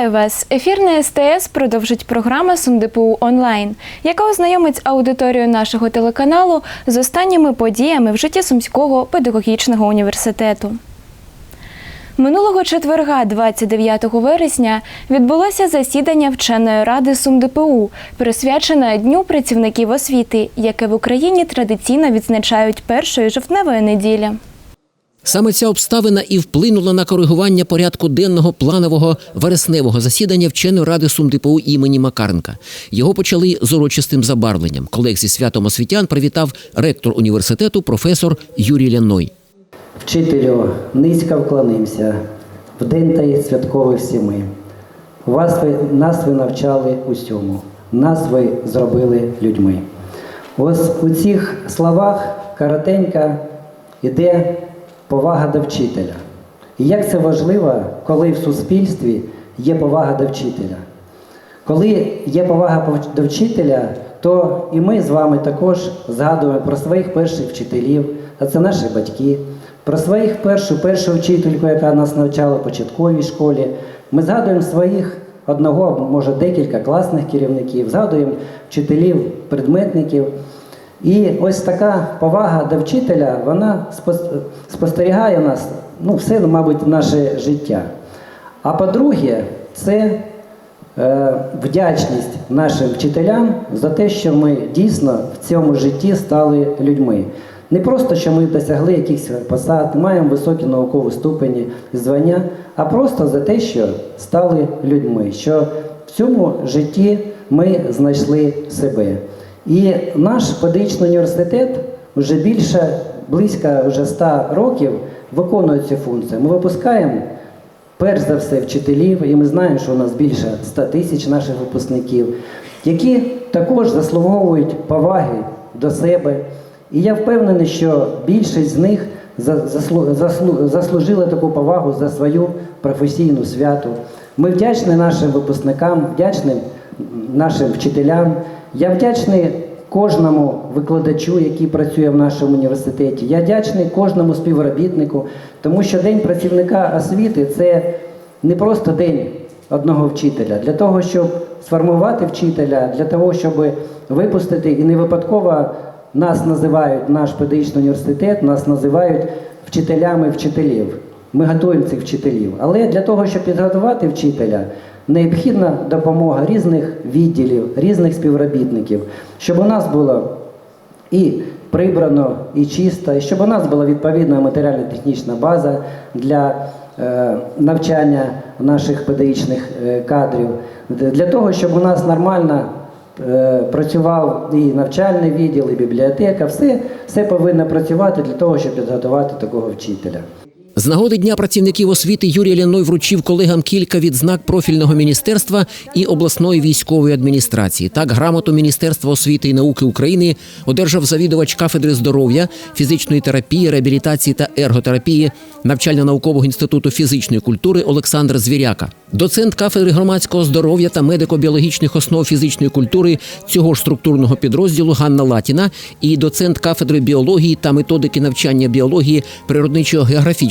Вітаю вас! Ефір на СТС продовжить програма СумДПУ онлайн, яка ознайомить аудиторію нашого телеканалу з останніми подіями в житті Сумського педагогічного університету. Минулого четверга, 29 вересня, відбулося засідання вченої ради СумДПУ, присвячене Дню працівників освіти, яке в Україні традиційно відзначають першої жовтневої неділі. Саме ця обставина і вплинула на коригування порядку денного планового вересневого засідання вченої ради СумДПУ імені Макаренка. Його почали з урочистим забарвленням. Колег зі святом освітян привітав ректор університету професор Юрій Ляной. Вчителю, низько вклонимся, в день та святковий всі ми. Вас ви, нас ви навчали усьому, нас ви зробили людьми. Ось у цих словах коротенько йде повага до вчителя. І як це важливо, коли в суспільстві є повага до вчителя. Коли є повага до вчителя, то і ми з вами також згадуємо про своїх перших вчителів, а це наші батьки, про своїх першу першу вчительку, яка нас навчала в початковій школі. Ми згадуємо своїх одного, може декілька класних керівників, згадуємо вчителів, предметників. І ось така повага до вчителя, вона спос- спостерігає нас, ну, все, мабуть, наше життя. А по-друге, це е, вдячність нашим вчителям за те, що ми дійсно в цьому житті стали людьми. Не просто, що ми досягли якихось посад, маємо високі наукові ступені, звання, а просто за те, що стали людьми, що в цьому житті ми знайшли себе. І наш педагогічний університет вже більше, близько вже 100 років виконує цю функцію. Ми випускаємо перш за все вчителів, і ми знаємо, що у нас більше 100 тисяч наших випускників, які також заслуговують поваги до себе. І я впевнений, що більшість з них за- заслу- заслу- заслужили таку повагу за свою професійну святу. Ми вдячні нашим випускникам, вдячні нашим вчителям. Я вдячний кожному викладачу, який працює в нашому університеті. Я вдячний кожному співробітнику, тому що День працівника освіти це не просто день одного вчителя. Для того, щоб сформувати вчителя, для того, щоб випустити, і не випадково нас називають наш педагогічний університет, нас називають вчителями вчителів. Ми готуємо цих вчителів. Але для того, щоб підготувати вчителя, необхідна допомога різних відділів, різних співробітників, щоб у нас було і прибрано, і чисто, і щоб у нас була відповідна матеріально-технічна база для е, навчання наших педагогічних е, кадрів, для того, щоб у нас нормально е, працював і навчальний відділ, і бібліотека, все, все повинно працювати для того, щоб підготувати такого вчителя. З нагоди Дня працівників освіти Юрій Ляной вручив колегам кілька відзнак профільного міністерства і обласної військової адміністрації. Так, грамоту Міністерства освіти і науки України одержав завідувач кафедри здоров'я, фізичної терапії, реабілітації та ерготерапії навчально-наукового інституту фізичної культури Олександр Звіряка, доцент кафедри громадського здоров'я та медико-біологічних основ фізичної культури цього ж структурного підрозділу Ганна Латіна і доцент кафедри біології та методики навчання біології природничого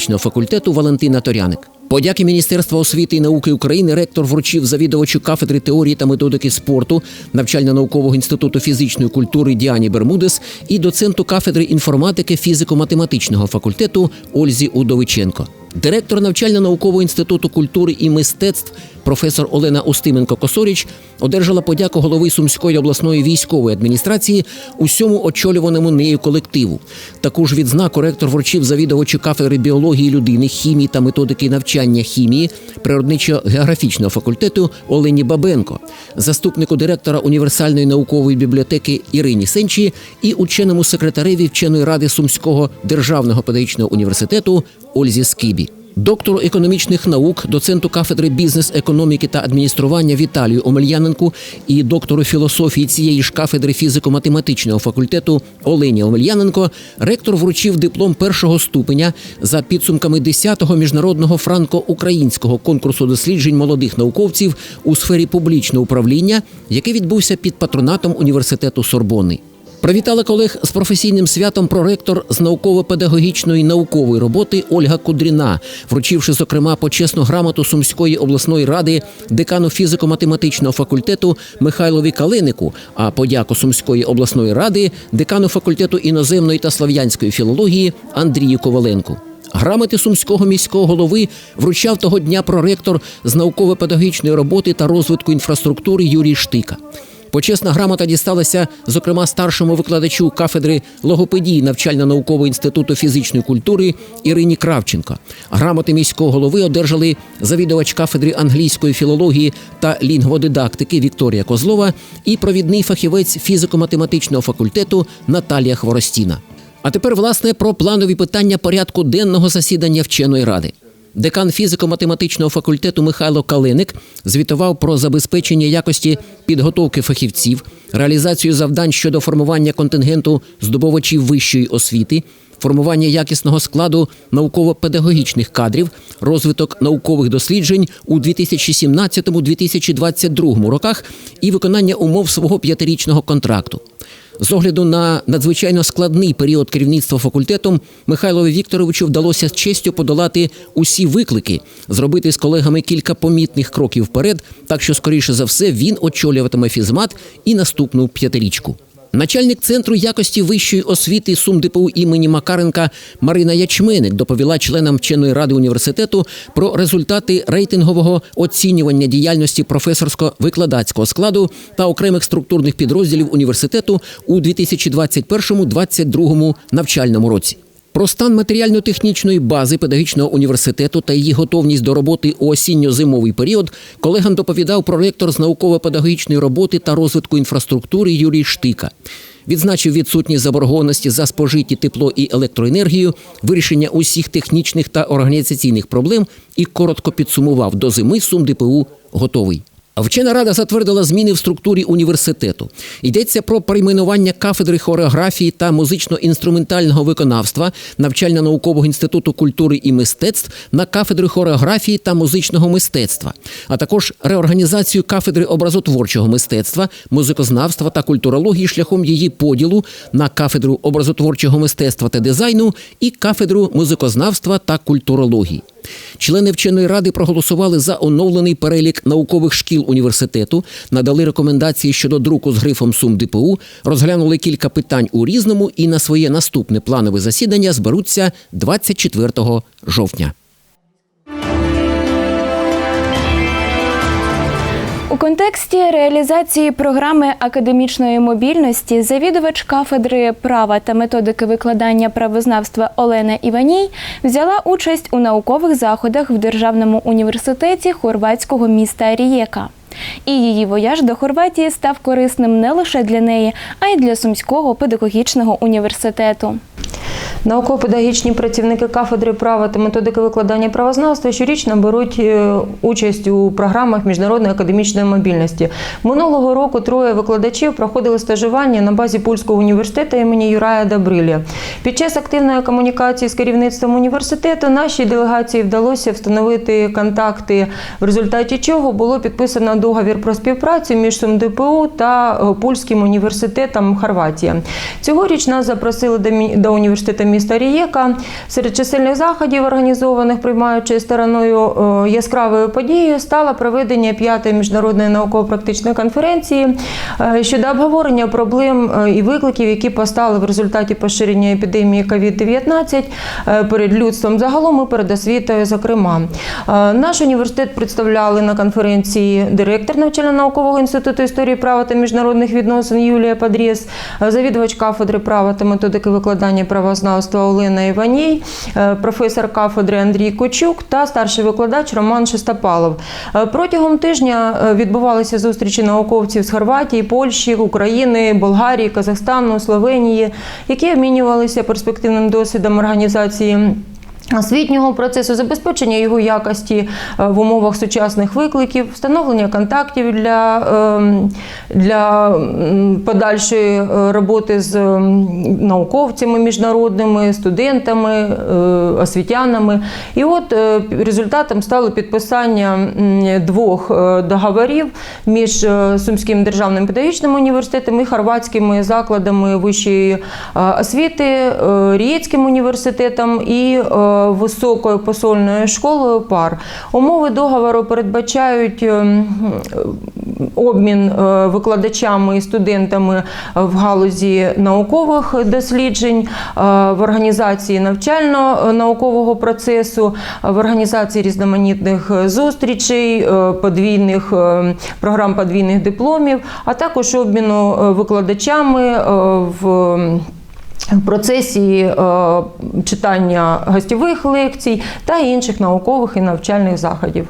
географічного факультету Валентина Торяник. Подяки Міністерства освіти і науки України ректор вручив завідувачу кафедри теорії та методики спорту навчально-наукового інституту фізичної культури Діані Бермудес і доценту кафедри інформатики фізико-математичного факультету Ользі Удовиченко. Директор навчально-наукового інституту культури і мистецтв професор Олена Устименко Косоріч одержала подяку голови Сумської обласної військової адміністрації усьому очолюваному нею колективу. Таку ж відзнаку ректор вручив завідувачу кафедри біології людини, хімії та методики навчання хімії природничо-географічного факультету Олені Бабенко, заступнику директора універсальної наукової бібліотеки Ірині Сенчі і ученому секретареві вченої ради Сумського державного педагогічного університету Ользі Скибі. Доктору економічних наук, доценту кафедри бізнес-економіки та адміністрування Віталію Омельяненку і доктору філософії цієї ж кафедри фізико-математичного факультету Олені Омельяненко ректор вручив диплом першого ступеня за підсумками 10-го міжнародного франко-українського конкурсу досліджень молодих науковців у сфері публічного управління, який відбувся під патронатом університету Сорбони. Привітала колег з професійним святом проректор з науково-педагогічної наукової роботи Ольга Кудріна, вручивши зокрема почесну грамоту Сумської обласної ради декану фізико-математичного факультету Михайлові Калинику, а подяку Сумської обласної ради декану факультету іноземної та слав'янської філології Андрію Коваленку. Грамоти сумського міського голови вручав того дня проректор з науково-педагогічної роботи та розвитку інфраструктури Юрій Штика. Почесна грамота дісталася, зокрема, старшому викладачу кафедри логопедії навчально-наукового інституту фізичної культури Ірині Кравченко. Грамоти міського голови одержали завідувач кафедри англійської філології та лінгводидактики Вікторія Козлова і провідний фахівець фізико-математичного факультету Наталія Хворостіна. А тепер, власне, про планові питання порядку денного засідання вченої ради. Декан фізико-математичного факультету Михайло Калиник звітував про забезпечення якості підготовки фахівців, реалізацію завдань щодо формування контингенту здобувачів вищої освіти, формування якісного складу науково-педагогічних кадрів, розвиток наукових досліджень у 2017-2022 роках і виконання умов свого п'ятирічного контракту. З огляду на надзвичайно складний період керівництва факультетом Михайлові Вікторовичу вдалося з честю подолати усі виклики, зробити з колегами кілька помітних кроків вперед, так що, скоріше за все, він очолюватиме фізмат і наступну п'ятирічку. Начальник центру якості вищої освіти СумДПУ імені Макаренка Марина Ячменик доповіла членам вченої ради університету про результати рейтингового оцінювання діяльності професорсько-викладацького складу та окремих структурних підрозділів університету у 2021-2022 навчальному році. Про стан матеріально-технічної бази педагогічного університету та її готовність до роботи у осінньо-зимовий період колегам доповідав проректор з науково-педагогічної роботи та розвитку інфраструктури Юрій Штика. Відзначив відсутність заборгованості за спожиті тепло і електроенергію, вирішення усіх технічних та організаційних проблем і коротко підсумував до зими Сум ДПУ готовий. Вчена рада затвердила зміни в структурі університету. Йдеться про перейменування кафедри хореографії та музично-інструментального виконавства навчально-наукового інституту культури і мистецтв на кафедру хореографії та музичного мистецтва, а також реорганізацію кафедри образотворчого мистецтва, музикознавства та культурології шляхом її поділу на кафедру образотворчого мистецтва та дизайну і кафедру музикознавства та культурології. Члени вченої ради проголосували за оновлений перелік наукових шкіл університету, надали рекомендації щодо друку з грифом Сум ДПУ, розглянули кілька питань у різному і на своє наступне планове засідання зберуться 24 жовтня. У контексті реалізації програми академічної мобільності завідувач кафедри права та методики викладання правознавства Олена Іваній взяла участь у наукових заходах в Державному університеті хорватського міста Рієка. І її вояж до Хорватії став корисним не лише для неї, а й для Сумського педагогічного університету. Науково-педагогічні працівники кафедри права та методики викладання правознавства щорічно беруть е, участь у програмах міжнародної академічної мобільності. Минулого року троє викладачів проходили стажування на базі Польського університету імені Юрая Добрилі. Під час активної комунікації з керівництвом університету нашій делегації вдалося встановити контакти, в результаті чого було підписано договір про співпрацю між СумДПУ та е, Польським університетом Хорватія. Цьогоріч нас запросили до університету міста Рієка. Серед чисельних заходів, організованих приймаючою стороною е, яскравою подією, стало проведення п'ятої міжнародної науково-практичної конференції е, щодо обговорення проблем і викликів, які постали в результаті поширення епідемії COVID-19 е, перед людством загалом і перед освітою. Зокрема, наш університет представляли на конференції директор навчально-наукового інституту історії права та міжнародних відносин Юлія Падрєс, е, завідувач кафедри права та методики викладання правознавства Олена Іваній, е, професор кафедри Андрій Кочук та старший викладач Роман Шестопалов. Е, Протягом тижня е, відбувалися зустрічі науковців з Хорватії, Польщі, України, Болгарії, Казахстану, Словенії, які обмінювалися перспективним досвідом організації Освітнього процесу забезпечення його якості е, в умовах сучасних викликів, встановлення контактів для, ем, для подальшої е, роботи з науковцями міжнародними, студентами, е, освітянами. І от результатом стало підписання двох договорів між Сумським державним педагогічним університетом і хорватськими закладами вищої освіти, Рієцьким університетом і високою посольною школою ПАР. Умови договору передбачають е, обмін е, викладачами і студентами в галузі наукових досліджень, е, в організації навчально-наукового процесу, в організації різноманітних зустрічей, е, подвійних програм подвійних дипломів, а також обміну викладачами в в процесі е, читання гостєвих лекцій та інших наукових і навчальних заходів.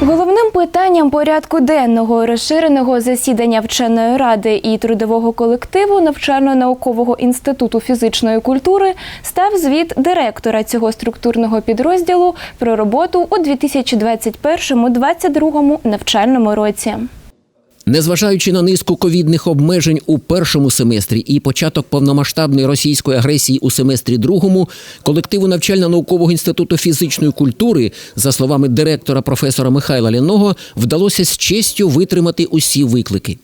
Головним питанням порядку денного розширеного засідання вченої ради і трудового колективу навчально-наукового інституту фізичної культури став звіт директора цього структурного підрозділу про роботу у 2021-2022 навчальному році. Незважаючи на низку ковідних обмежень у першому семестрі і початок повномасштабної російської агресії у семестрі другому, колективу навчально-наукового інституту фізичної культури, за словами директора професора Михайла Ляного, вдалося з честю витримати усі виклики.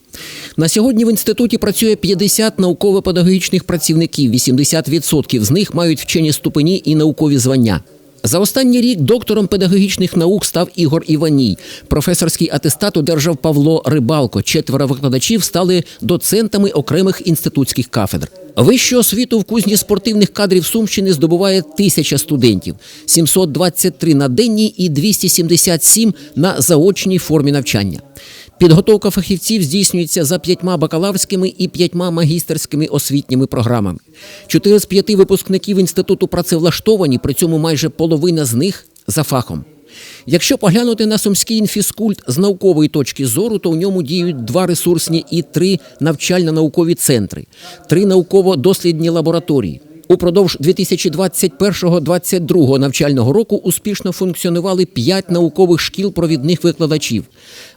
На сьогодні в інституті працює 50 науково-педагогічних працівників, 80% з них мають вчені ступені і наукові звання. За останній рік доктором педагогічних наук став Ігор Іваній. Професорський атестат одержав Павло Рибалко. Четверо викладачів стали доцентами окремих інститутських кафедр. Вищу освіту в кузні спортивних кадрів Сумщини здобуває тисяча студентів, 723 на денній і 277 на заочній формі навчання. Підготовка фахівців здійснюється за п'ятьма бакалаврськими і п'ятьма магістерськими освітніми програмами. Чотири з п'яти випускників інституту працевлаштовані, при цьому майже половина з них за фахом. Якщо поглянути на сумський інфіскульт з наукової точки зору, то в ньому діють два ресурсні і три навчально-наукові центри, три науково-дослідні лабораторії. Упродовж 2021-2022 навчального року успішно функціонували 5 наукових шкіл провідних викладачів.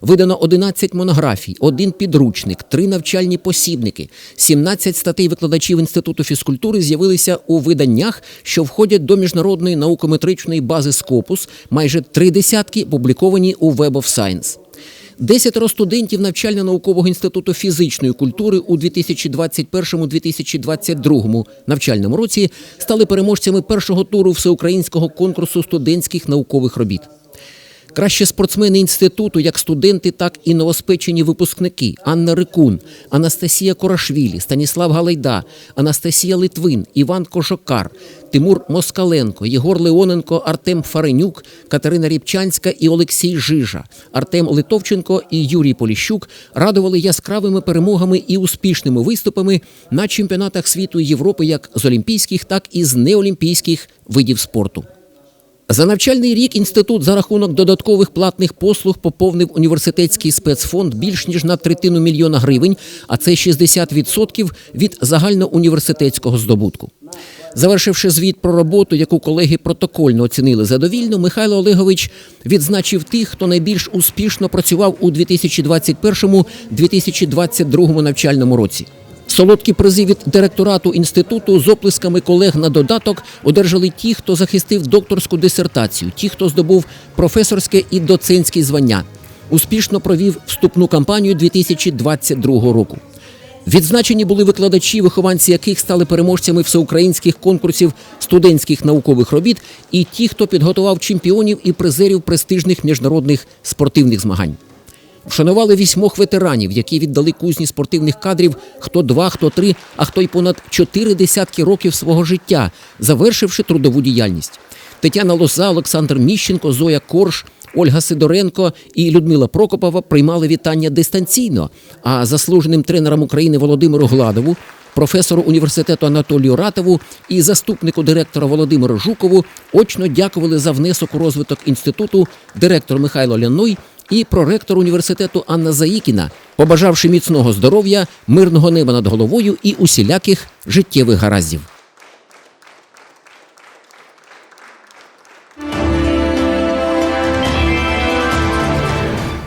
Видано 11 монографій, один підручник, 3 навчальні посібники, 17 статей викладачів Інституту фізкультури з'явилися у виданнях, що входять до міжнародної наукометричної бази Scopus, майже три десятки публіковані у Web of Science. Десятеро студентів навчально-наукового інституту фізичної культури у 2021-2022 навчальному році стали переможцями першого туру всеукраїнського конкурсу студентських наукових робіт. Кращі спортсмени інституту, як студенти, так і новоспечені випускники Анна Рикун, Анастасія Корашвілі, Станіслав Галайда, Анастасія Литвин, Іван Кожокар, Тимур Москаленко, Єгор Леоненко, Артем Фаренюк, Катерина Рібчанська і Олексій Жижа, Артем Литовченко і Юрій Поліщук радували яскравими перемогами і успішними виступами на чемпіонатах світу Європи як з олімпійських, так і з неолімпійських видів спорту. За навчальний рік інститут за рахунок додаткових платних послуг поповнив університетський спецфонд більш ніж на третину мільйона гривень, а це 60% від загальноуніверситетського здобутку. Завершивши звіт про роботу, яку колеги протокольно оцінили задовільно, Михайло Олегович відзначив тих, хто найбільш успішно працював у 2021-2022 навчальному році. Солодкі призи від директорату інституту з оплесками колег на додаток одержали ті, хто захистив докторську дисертацію, ті, хто здобув професорське і доцентське звання. Успішно провів вступну кампанію 2022 року. Відзначені були викладачі, вихованці яких стали переможцями всеукраїнських конкурсів студентських наукових робіт, і ті, хто підготував чемпіонів і призерів престижних міжнародних спортивних змагань. Вшанували вісьмох ветеранів, які віддали кузні спортивних кадрів хто два, хто три, а хто й понад чотири десятки років свого життя, завершивши трудову діяльність. Тетяна Лоза, Олександр Міщенко, Зоя Корж, Ольга Сидоренко і Людмила Прокопова приймали вітання дистанційно. А заслуженим тренерам України Володимиру Гладову, професору університету Анатолію Ратову і заступнику директора Володимиру Жукову очно дякували за внесок у розвиток інституту директор Михайло Ляной і проректор університету Анна Заїкіна, побажавши міцного здоров'я, мирного неба над головою і усіляких життєвих гараздів.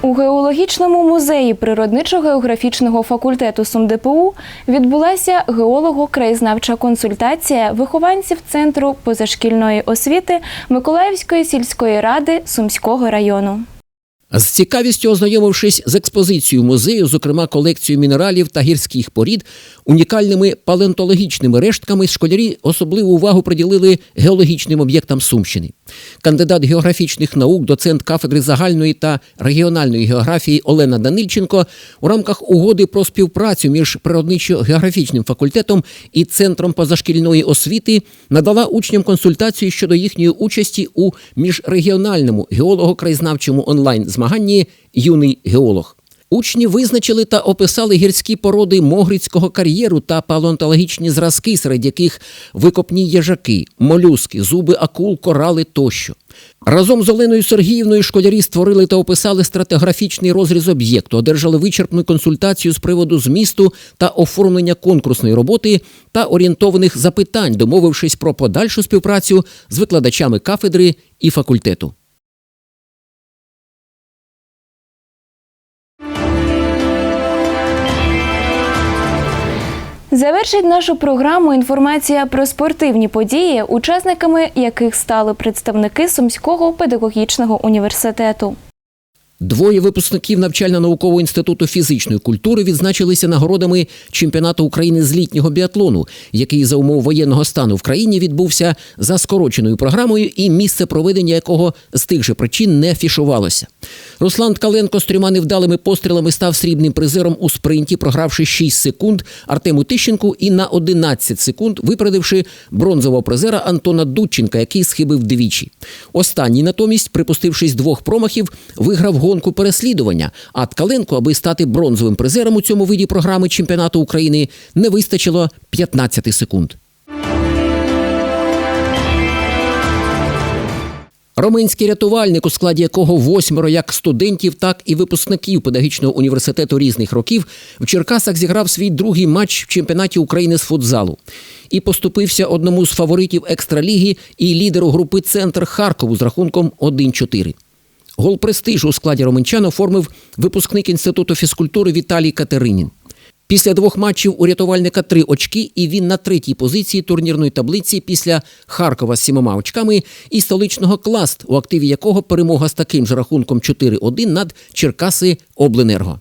У геологічному музеї природничо-географічного факультету СумДПУ відбулася геолого-краєзнавча консультація вихованців центру позашкільної освіти Миколаївської сільської ради Сумського району. З цікавістю ознайомившись з експозицією музею, зокрема колекцією мінералів та гірських порід, унікальними палеонтологічними рештками, школярі особливу увагу приділили геологічним об'єктам Сумщини. Кандидат географічних наук, доцент кафедри загальної та регіональної географії Олена Данильченко у рамках угоди про співпрацю між природничо-географічним факультетом і центром позашкільної освіти надала учням консультацію щодо їхньої участі у міжрегіональному геолого-краєзнавчому онлайн-змаганні Юний геолог. Учні визначили та описали гірські породи Могрицького кар'єру та палеонтологічні зразки, серед яких викопні їжаки, молюски, зуби акул, корали тощо. Разом з Оленою Сергіївною школярі створили та описали стратиграфічний розріз об'єкту, одержали вичерпну консультацію з приводу змісту та оформлення конкурсної роботи та орієнтованих запитань, домовившись про подальшу співпрацю з викладачами кафедри і факультету. Завершить нашу програму інформація про спортивні події, учасниками яких стали представники Сумського педагогічного університету. Двоє випускників навчально-наукового інституту фізичної культури відзначилися нагородами чемпіонату України з літнього біатлону, який за умов воєнного стану в країні відбувся за скороченою програмою, і місце проведення якого з тих же причин не афішувалося. Руслан Ткаленко з трьома невдалими пострілами став срібним призером у спринті, програвши 6 секунд Артему Тищенку і на 11 секунд випередивши бронзового призера Антона Дудченка, який схибив двічі. Останній натомість, припустившись двох промахів, виграв гонку переслідування. А Ткаленко, аби стати бронзовим призером у цьому виді програми чемпіонату України, не вистачило 15 секунд. Роменський рятувальник, у складі якого восьмеро як студентів, так і випускників педагогічного університету різних років, в Черкасах зіграв свій другий матч в чемпіонаті України з футзалу і поступився одному з фаворитів екстраліги і лідеру групи Центр Харкову з рахунком 1-4. Гол престижу у складі Роменчан оформив випускник інституту фізкультури Віталій Катеринін. Після двох матчів у рятувальника три очки, і він на третій позиції турнірної таблиці після Харкова з сімома очками і столичного класт, у активі якого перемога з таким же рахунком 4-1 над Черкаси Обленерго.